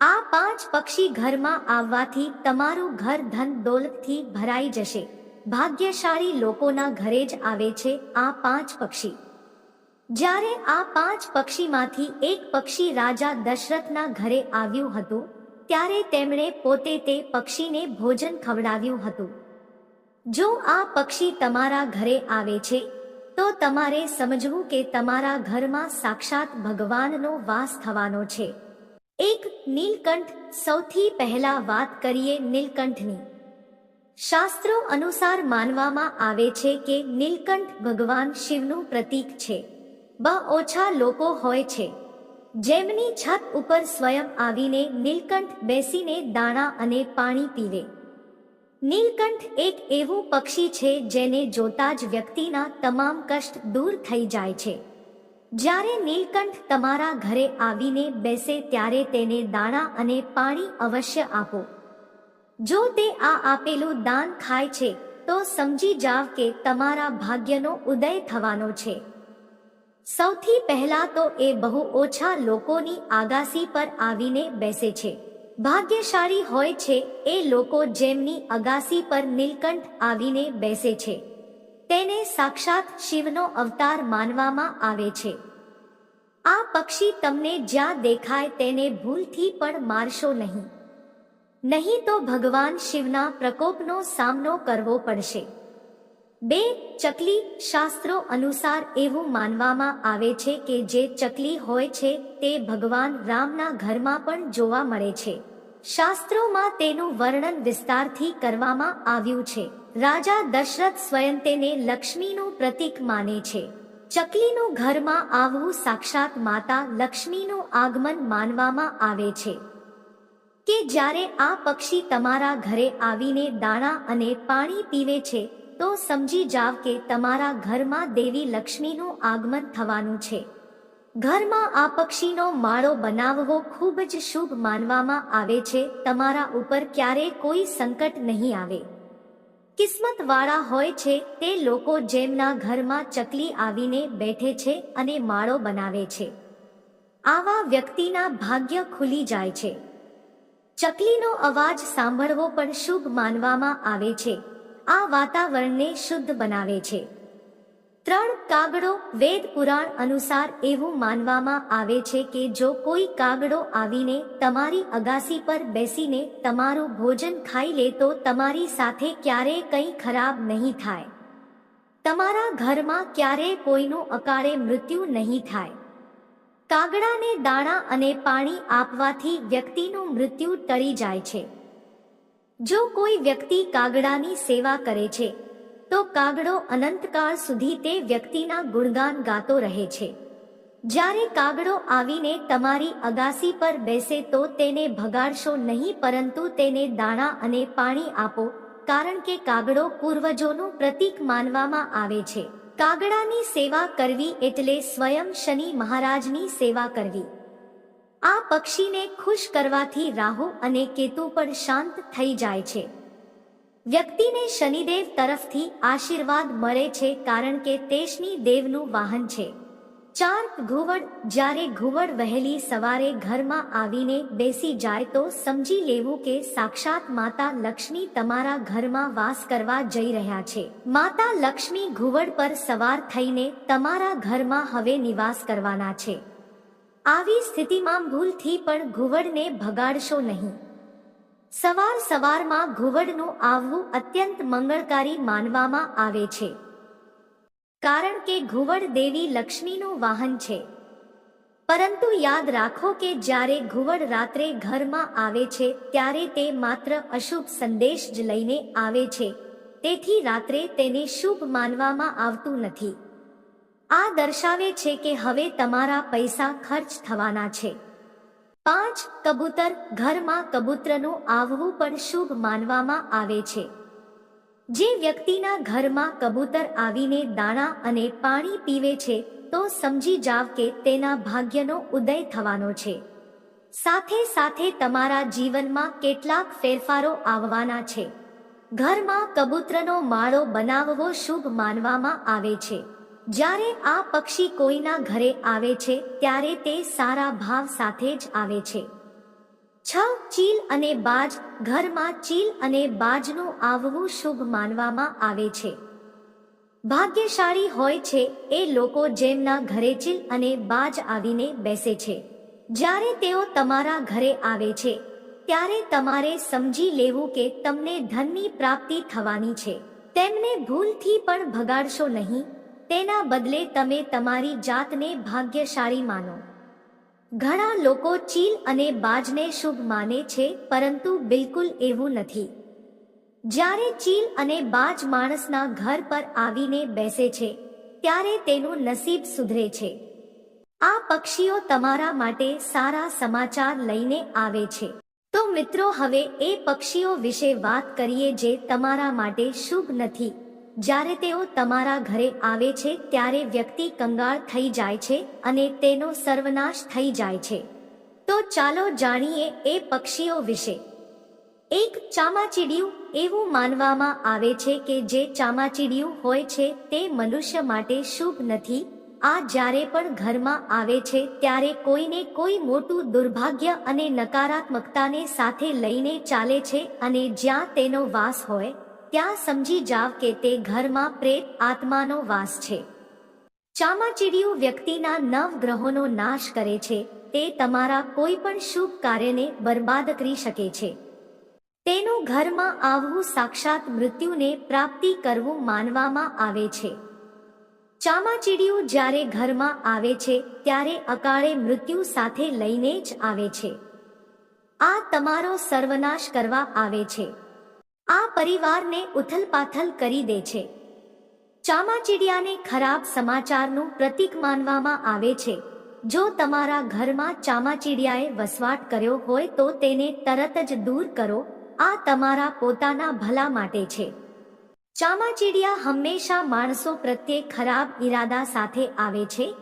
આ પાંચ પક્ષી ઘરમાં આવવાથી તમારું ઘર ધન દોલતથી ભરાઈ જશે. ભાગ્યશાળી લોકોના ઘરે જ આવે છે આ પાંચ પક્ષી. જ્યારે આ પાંચ પક્ષીમાંથી એક પક્ષી રાજા દશરથના ઘરે આવ્યું હતું, ત્યારે તેમણે પોતે તે પક્ષીને ભોજન ખવડાવ્યું હતું. જો આ પક્ષી તમારા ઘરે આવે છે, તો તમારે સમજવું કે તમારા ઘરમાં સાક્ષાત ભગવાનનો વાસ થવાનો છે. એક નીલકંઠ સૌથી પહેલા વાત કરીએ નીલકંઠની. શાસ્ત્રો અનુસાર માનવામાં આવે છે કે નીલકંઠ ભગવાન શિવનું પ્રતીક છે. બ ઓછા લોકો હોય છે. જેમની છત ઉપર સ્વયં આવીને નીલકંઠ બેસીને દાણા અને પાણી પીવે. નીલકંઠ એક એવું પક્ષી છે જેને જોતા જ વ્યક્તિના તમામ કષ્ટ દૂર થઈ જાય છે. જ્યારે નીલકંઠ તમારા ઘરે આવીને બેસે ત્યારે તેને દાણા અને પાણી અવશ્ય આપો. જો તે આ આપેલું દાન ખાય છે, તો સમજી જાવ કે તમારા ભાગ્યનો ઉદય થવાનો છે. સૌથી પહેલા તો એ બહુ ઓછા લોકોની આગાસી પર આવીને બેસે છે. ભાગ્યશાળી હોય છે એ લોકો જેમની અગાસી પર નીલકંઠ આવીને બેસે છે. તેને સાક્ષાત શિવનો અવતાર માનવામાં આવે છે. આ પક્ષી તમને જ્યાં દેખાય તેને ભૂલથી પણ મારશો નહીં. નહીં તો ભગવાન શિવના પ્રકોપનો સામનો કરવો પડશે. બે ચકલી શાસ્ત્રો અનુસાર એવું માનવામાં આવે છે કે જે ચકલી હોય છે તે ભગવાન રામના ઘરમાં પણ જોવા મળે છે. શાસ્ત્રોમાં તેનું વર્ણન વિસ્તારથી કરવામાં આવ્યું છે. રાજા દશરથ સ્વયં તેને લક્ષ્મીનું પ્રતીક માને છે. ચકલીનું ઘરમાં આવવું સાક્ષાત માતા લક્ષ્મીનું આગમન માનવામાં આવે છે. કે જ્યારે આ પક્ષી તમારા ઘરે આવીને દાણા અને પાણી પીવે છે, તો સમજી જાવ કે તમારા ઘરમાં દેવી લક્ષ્મીનું આગમન થવાનું છે. ઘરમાં આ પક્ષીનો માળો બનાવવો ખૂબ જ શુભ માનવામાં આવે છે, તમારા ઉપર ક્યારે કોઈ સંકટ નહીં આવે. કિસ્મત વાળા હોય છે, તે લોકો જેમના ઘરમાં ચકલી આવીને બેઠે છે અને માળો બનાવે છે. આવા વ્યક્તિના ભાગ્ય ખુલી જાય છે. ચકલીનો અવાજ સાંભળવો પણ શુભ માનવામાં આવે છે. આ વાતાવરણને શુદ્ધ બનાવે છે. ત્રણ કાગડો વેદ પુરાણ અનુસાર એવું માનવામાં આવે છે કે જો કોઈ કાગડો આવીને તમારી અગાસી પર બેસીને તમારું ભોજન ખાઈ લે તો તમારી સાથે ક્યારેય કંઈ ખરાબ નહીં થાય. તમારા ઘરમાં ક્યારેય કોઈનું અકાળે મૃત્યુ નહીં થાય. કાગડાને દાણા અને પાણી આપવાથી વ્યક્તિનું મૃત્યુ ટળી જાય છે. જો કોઈ વ્યક્તિ કાગડાની સેવા કરે છે તો કાગડો અનંતકાળ સુધી તે વ્યક્તિના ગુણગાન ગાતો રહે છે. જ્યારે કાગડો આવીને તમારી અગાસી પર બેસે તો તેને ભગાડશો નહીં, પરંતુ તેને દાણા અને પાણી આપો, કારણ કે કાગડો પૂર્વજોનું પ્રતીક માનવામાં આવે છે. કાગડાની સેવા કરવી એટલે સ્વયં શનિ મહારાજની સેવા કરવી. આ પક્ષીને ખુશ કરવાથી રાહુ અને કેતુ પણ શાંત થઈ જાય છે. વ્યક્તિને શનિદેવ તરફથી આશીર્વાદ મળે છે કારણ કે તે દેવનું વાહન છે. ચાર ઘુવડ, જ્યારે ઘુવડ વહેલી સવારે ઘરમાં આવીને બેસી જાય તો સમજી લેવું કે સાક્ષાત માતા લક્ષ્મી તમારા ઘરમાં વાસ કરવા જઈ રહ્યા છે. માતા લક્ષ્મી ઘુવડ પર સવાર થઈને તમારા ઘરમાં હવે નિવાસ કરવાના છે. આવી સ્થિતિમાં ભૂલથી પણ ઘુવડને ભગાડશો નહીં. સવાર સવારમાં ઘુવડનું આવવું અત્યંત મંગળકારી માનવામાં આવે છે. કારણ કે ઘુવડ દેવી લક્ષ્મીનું વાહન છે. પરંતુ યાદ રાખો કે જ્યારે ઘુવડ રાત્રે ઘરમાં આવે છે, ત્યારે તે માત્ર અશુભ સંદેશ જ લઈને આવે છે. તેથી રાત્રે તેને શુભ માનવામાં આવતું નથી. આ દર્શાવે છે કે હવે તમારા પૈસા ખર્ચ થવાના છે. પાંચ કબૂતર ઘરમાં કબૂતરનું આવવું પણ શુભ માનવામાં આવે છે. જે વ્યક્તિના ઘરમાં કબૂતર આવીને દાણા અને પાણી પીવે છે, તો સમજી જાવ કે તેના ભાગ્યનો ઉદય થવાનો છે. સાથે સાથે તમારા જીવનમાં કેટલાક ફેરફારો આવવાના છે. ઘરમાં કબૂતરનો માળો બનાવવો શુભ માનવામાં આવે છે. જ્યારે આ પક્ષી કોઈના ઘરે આવે છે, ત્યારે તે સારા ભાવ સાથે જ આવે છે. છ ચીલ અને બાજ, ઘરમાં ચીલ અને બાજનું આવવું શુભ માનવામાં આવે છે. ભાગ્યશાળી હોય છે, એ લોકો જેમના ઘરે ચીલ અને બાજ આવીને બેસે છે. જ્યારે તેઓ તમારા ઘરે આવે છે, ત્યારે તમારે સમજી લેવું કે તમને ધનની પ્રાપ્તિ થવાની છે. તેમને ભૂલથી પણ ભગાડશો નહીં તેના બદલે તમે તમારી જાતને ભાગ્યશાળી માનો. ઘણા લોકો ચીલ અને બાજને શુભ માને છે, પરંતુ બિલકુલ એવું નથી. જ્યારે ચીલ અને બાજ માણસના ઘર પર આવીને બેસે છે, ત્યારે તેનું નસીબ સુધરે છે. આ પક્ષીઓ તમારા માટે સારા સમાચાર લઈને આવે છે. તો મિત્રો, હવે એ પક્ષીઓ વિશે વાત કરીએ જે તમારા માટે શુભ નથી. જ્યારે તેઓ તમારા ઘરે આવે છે ત્યારે વ્યક્તિ કંગાળ થઈ જાય છે અને તેનો સર્વનાશ થઈ જાય છે. તો ચાલો જાણીએ એ પક્ષીઓ વિશે. એક ચામાચીડિયું એવું માનવામાં આવે છે કે જે ચામાચીડિયું હોય છે તે મનુષ્ય માટે શુભ નથી. આ જ્યારે પણ ઘરમાં આવે છે ત્યારે કોઈને કોઈ મોટું દુર્ભાગ્ય અને નકારાત્મકતાને સાથે લઈને ચાલે છે અને જ્યાં તેનો વાસ હોય ત્યાં સમજી જાવ કે તે ઘરમાં પ્રેત આત્માનો વાસ છે. ચામાચીડિયું વ્યક્તિના નવ ગ્રહોનો નાશ કરે છે. તે તમારા કોઈ પણ શુભ કાર્યને બરબાદ કરી શકે છે. તેનું ઘરમાં આવવું સાક્ષાત મૃત્યુને પ્રાપ્તિ કરવું માનવામાં આવે છે. ચામાચીડિયું જ્યારે ઘરમાં આવે છે, ત્યારે અકાળે મૃત્યુ સાથે લઈને જ આવે છે. આ તમારો સર્વનાશ કરવા આવે છે. પરિવારને ઉથલપાથલ કરી દે છે. ચામાચીડિયાને ખરાબ સમાચારનું પ્રતીક માનવામાં આવે છે. જો તમારા ઘરમાં ચામાચીડિયાએ વસવાટ કર્યો હોય તો તેને તરત જ દૂર કરો. આ તમારા પોતાના ભલા માટે છે. ચામાચીડિયા હંમેશા માણસો પ્રત્યે ખરાબ ઈરાદા સાથે આવે છે.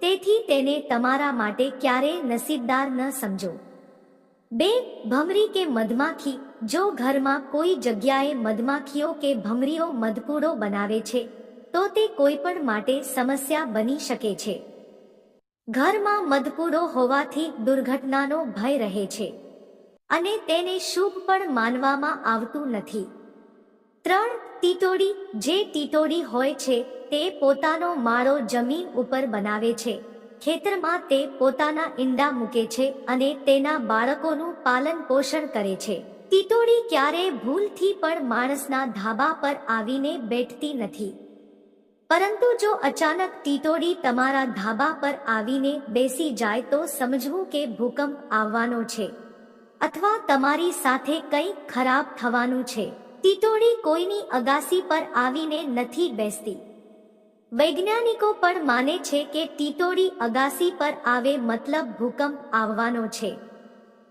તેથી તેને તમારા માટે ક્યારેય નસીબદાર ન સમજો. બે, ભમરી કે મધમાખી, જો ઘરમાં કોઈ જગ્યાએ મધમાખીઓ કે ભમરીઓ મધપૂડો બનાવે છે, તો તે કોઈ પણ માટે સમસ્યા બની શકે છે. ઘરમાં મધપૂડો હોવાથી દુર્ઘટનાનો ભય રહે છે. અને તેને શુભ પણ માનવામાં આવતું નથી. ત્રણ ટીટોડી જે ટીટોડી હોય છે, તે પોતાનો માળો જમીન ઉપર બનાવે છે. ખેતરમાં તે પોતાના ઈંડા મૂકે છે અને તેના બાળકોનું પાલન પોષણ કરે છે. ટીટોડી ક્યારે ભૂલથી પણ માણસના ધાબા પર આવીને બેઠતી નથી. પરંતુ જો અચાનક ટીટોડી તમારા ધાબા પર આવીને બેસી જાય તો સમજવું કે ભૂકંપ આવવાનો છે અથવા તમારી સાથે કંઈ ખરાબ થવાનું છે. ટીટોડી કોઈની અગાસી પર આવીને નથી બેસતી. વૈજ્ઞાનિકો પણ માને છે કે ટીટોડી અગાસી પર આવે મતલબ ભૂકંપ આવવાનો છે.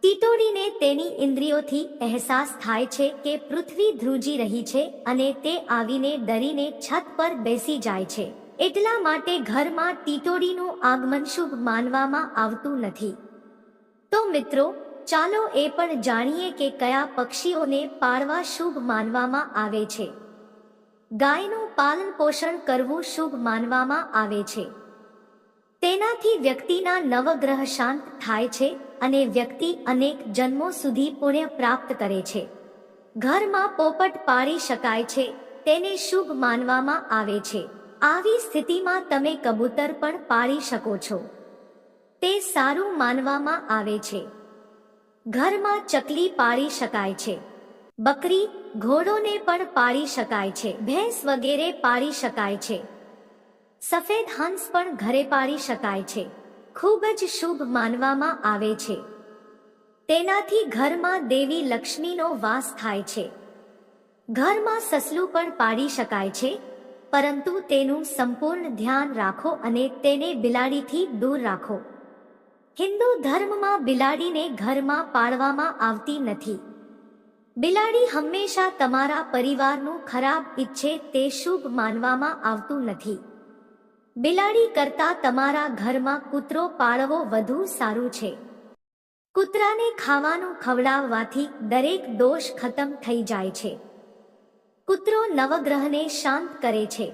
ટીટોડીને તેની ઇન્દ્રિયોથી અહેસાસ થાય છે કે પૃથ્વી ધ્રુજી રહી છે અને તે આવીને ડરીને છત પર બેસી જાય છે. એટલા માટે ઘરમાં ટીટોડીનું આગમન શુભ માનવામાં આવતું નથી. તો મિત્રો, ચાલો એ પણ જાણીએ કે કયા પક્ષીઓને પાળવા શુભ માનવામાં આવે છે. ગાયનું પાલન પોષણ કરવું શુભ માનવામાં આવે છે. તેનાથી વ્યક્તિના નવગ્રહ શાંત થાય છે અને વ્યક્તિ અનેક જન્મો સુધી પુણ્ય પ્રાપ્ત કરે છે. ઘરમાં પોપટ પાળી શકાય છે, તેને શુભ માનવામાં આવે છે. આવી સ્થિતિમાં તમે કબૂતર પણ પાળી શકો છો. તે સારું માનવામાં આવે છે. ઘરમાં ચકલી પાળી શકાય છે. બકરી ઘોડોને પણ પાળી શકાય છે, ભેંસ વગેરે પાળી શકાય છે. સફેદ હંસ પણ ઘરે પાળી શકાય છે, ખૂબ જ શુભ માનવામાં આવે છે. તેનાથી ઘરમાં દેવી લક્ષ્મીનો વાસ થાય છે. ઘરમાં સસલું પણ પાડી શકાય છે, પરંતુ તેનું સંપૂર્ણ ધ્યાન રાખો અને તેને બિલાડીથી દૂર રાખો. હિન્દુ ધર્મમાં બિલાડીને ઘરમાં પાળવામાં આવતી નથી. બિલાડી હંમેશા તમારા પરિવારનું ખરાબ ઈચ્છે તે શુભ માનવામાં આવતું નથી. બિલાડી કરતા તમારા ઘરમાં કૂતરો પાળવો વધુ સારું છે. કૂતરાને ખાવાનું ખવડાવવાથી દરેક દોષ ખતમ થઈ જાય છે. કૂતરો નવગ્રહને શાંત કરે છે.